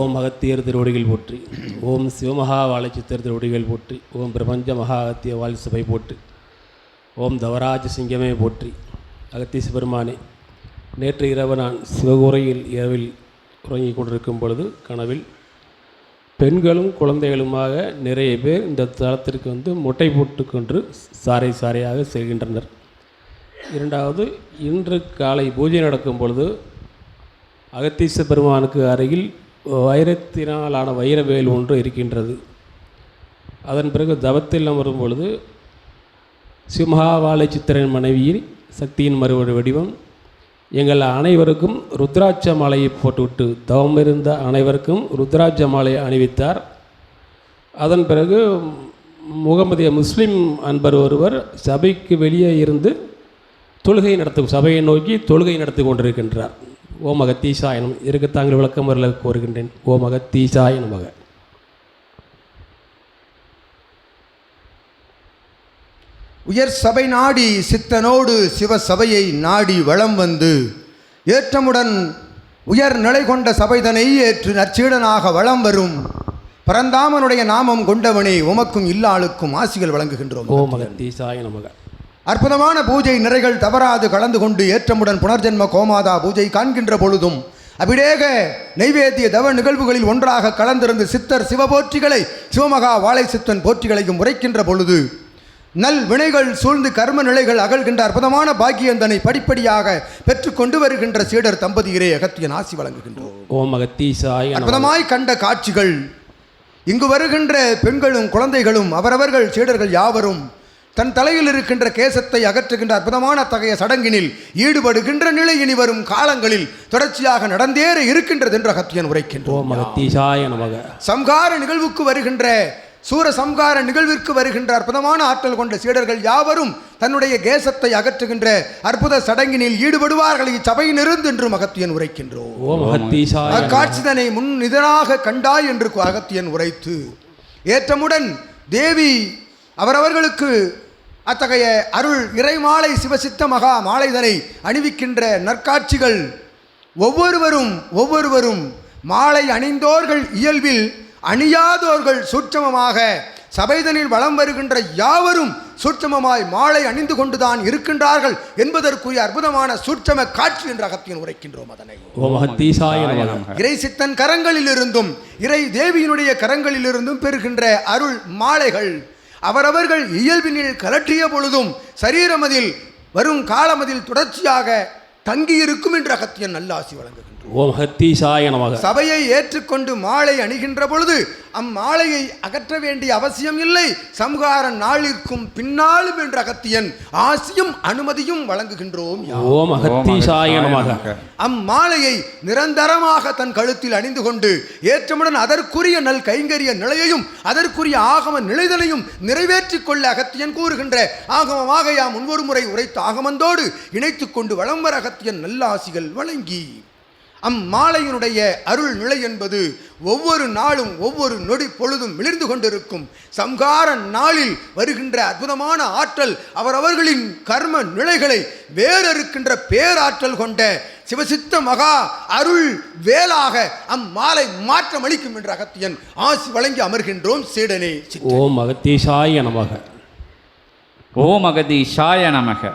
ஓம் அகத்தியர் திருவடிகள் போற்றி. ஓம் சிவமகா வாழைச்சித்தர் திருவடிகள் போற்றி. ஓம் பிரபஞ்ச மகா அகத்திய வாழ் சபை போற்றி. ஓம் தவராஜ சிங்கமே போற்றி. அகத்தீச பெருமானே நேற்று இரவு நான் சிவகுரையில் இரவில் உறங்கிக் கொண்டிருக்கும் பொழுது கனவில் பெண்களும் குழந்தைகளுமாக நிறைய பேர் இந்த தளத்திற்கு வந்து முட்டை போட்டுக்கொண்டு சாரை சாரையாக செல்கின்றனர். இரண்டாவது இன்று காலை பூஜை நடக்கும் பொழுது அகத்தீச பெருமானுக்கு அருகில் வைரத்தினாலான வைரவேல் ஒன்று இருக்கின்றது. அதன் பிறகு தவத்தில் அமரும் பொழுது சிம்ஹாவாலை சித்திரன் மனைவியின் சக்தியின் மறுவடி வடிவம் எங்கள் அனைவருக்கும் ருத்ராட்ச மாலையை போட்டுவிட்டு தவம் இருந்த அனைவருக்கும் ருத்ராட்ச மாலையை அணிவித்தார். அதன் பிறகு முகமதிய முஸ்லீம் அன்பர் ஒருவர் சபைக்கு வெளியே இருந்து தொழுகை நடத்தும் சபையை நோக்கி தொழுகை நடத்தி கொண்டிருக்கின்றார். ஓம் அகத்தீசாயனம் இதற்கு தாங்கள் விளக்கம் வரல கோருகின்றேன். ஓம் அகத்தீசாய நமக உயர் சபை நாடி சித்தனோடு சிவ சபையை நாடி வளம் வந்து ஏற்றமுடன் உயர் நிலை கொண்ட சபைதனை ஏற்று நற்சீடனாக வளம் வரும் பரந்தாமனுடைய நாமம் கொண்டவனே உமக்கும் இல்லாளுக்கும் ஆசிகள் வழங்குகின்றோம். ஓம் அகத்தீசாய நமக அற்புதமான பூஜை நிறைகள் தவறாது கலந்து கொண்டு ஏற்றமுடன் புனர்ஜென்ம கோமாதா பூஜை காண்கின்ற பொழுதும் அபிடேக நைவேத்திய தவ நிகழ்வுகளில் ஒன்றாக கலந்திருந்து சித்தர் சிவபோற்றிகளை சிவமகா வாழை சித்தன் போற்றிகளையும் உரைக்கின்ற பொழுது நல் வினைகள் சூழ்ந்து கர்ம நிலைகள் அகழ்கின்ற அற்புதமான பாக்கியந்தனை படிப்படியாக பெற்றுக்கொண்டு வருகின்ற சீடர் தம்பதியரே அகத்தியன் ஆசி வழங்குகின்றோம் ஓம் அகத்தீசாய அற்புதமாய் கண்ட காட்சிகள். இங்கு வருகின்ற பெண்களும் குழந்தைகளும் அவரவர்கள் சீடர்கள் யாவரும் தன் தலையில் இருக்கின்ற கேசத்தை அகற்றுகின்ற அற்புதமான அத்தகைய சடங்கினில் ஈடுபடுகின்ற நிலை இனி வரும் காலங்களில் தொடர்ச்சியாக நடந்தேற இருக்கின்றது என்று அகத்தியன் உரைக்கின்றோம் சம்கார நிகழ்வுக்கு வருகின்ற சூர சம்கார நிகழ்விற்கு வருகின்ற அற்புதமான ஆற்றல் கொண்ட சீடர்கள் யாவரும் தன்னுடைய கேசத்தை அகற்றுகின்ற அற்புத சடங்கினில் ஈடுபடுவார்கள் இச்சபையினிருந்து என்று அகத்தியன் உரைக்கின்றோம். அக்காட்சிதனை முன் இதனாக கண்டாய் என்று அகத்தியன் உரைத்து ஏற்றமுடன் தேவி அவரவர்களுக்கு அத்தகைய அருள் இறைமாலை சிவசித்த மகா மாலைதனை அணிவிக்கின்ற நற்காட்சிகள் ஒவ்வொருவரும் ஒவ்வொருவரும் மாலை அணிந்தோர்கள் இயல்பில் அணியாதோர்கள் சூட்சமமாக சபைதனில் வலம் வருகின்ற யாவரும் சூட்சமமாய் மாலை அணிந்து கொண்டுதான் இருக்கின்றார்கள் என்பதற்குரிய அற்புதமான சூட்சம காட்சி என்று அகத்தியன் உரைக்கின்றோம் அதனை. இறை சித்தன் கரங்களிலிருந்தும் இறை தேவியினுடைய கரங்களிலிருந்தும் பெறுகின்ற அருள் மாலைகள். அவரவர்கள் இயல்பினில் கலற்றிய பொழுதும் சரீரமதில் வரும் காலமதில் தொடர்ச்சியாக தங்கியிருக்கும் என்று அகத்தியன் நல்லாசி வழங்குகின்றார் ஓம் அகத்தீசாய நமக. சபையை ஏற்றுக்கொண்டு மாலை அணிகின்ற பொழுது அம்மாலையை அகற்ற வேண்டிய அவசியம் இல்லை. சம்ஹார நாளிற்கும் பின்னாலும் என்ற அகத்தியன் ஆசியும் அனுமதியும் வழங்குகின்றோம். ஓம் நமக. அம்மாலையை நிரந்தரமாக தன் கழுத்தில் அணிந்து கொண்டு ஏற்றமுடன் அதற்குரிய நல் கைங்கரிய நிலையையும் அதற்குரிய ஆகம நிலைதலையும் நிறைவேற்றிக் கொள்ள அகத்தியன் கூறுகின்ற ஆகமமாக யாம் முன்வொரு முறை உரைத்த ஆகமந்தோடு இணைத்துக் கொண்டு வளம் வர அகத்தியன் நல்ல ஆசிகள் வழங்கி. அம்மாலையினுடைய அருள் நிலை என்பது ஒவ்வொரு நாளும் ஒவ்வொரு நொடி பொழுதும் மிளிர்ந்து கொண்டிருக்கும். சம்ஹார நாளில் வருகின்ற அற்புதமான ஆற்றல் அவரவர்களின் கர்ம நிலைகளை வேறறுக்கின்ற பேராற்றல் கொண்ட சிவசித்த மகா அருள் வேலாக அம்மாலை மாற்றம் அளிக்கும் என்ற அகத்தியன் ஆசி வழங்கி அமர்கின்றோம் சீடனே ஓம் அகத்தீசாய நமக. ஓம் அகதீஷாய நமக.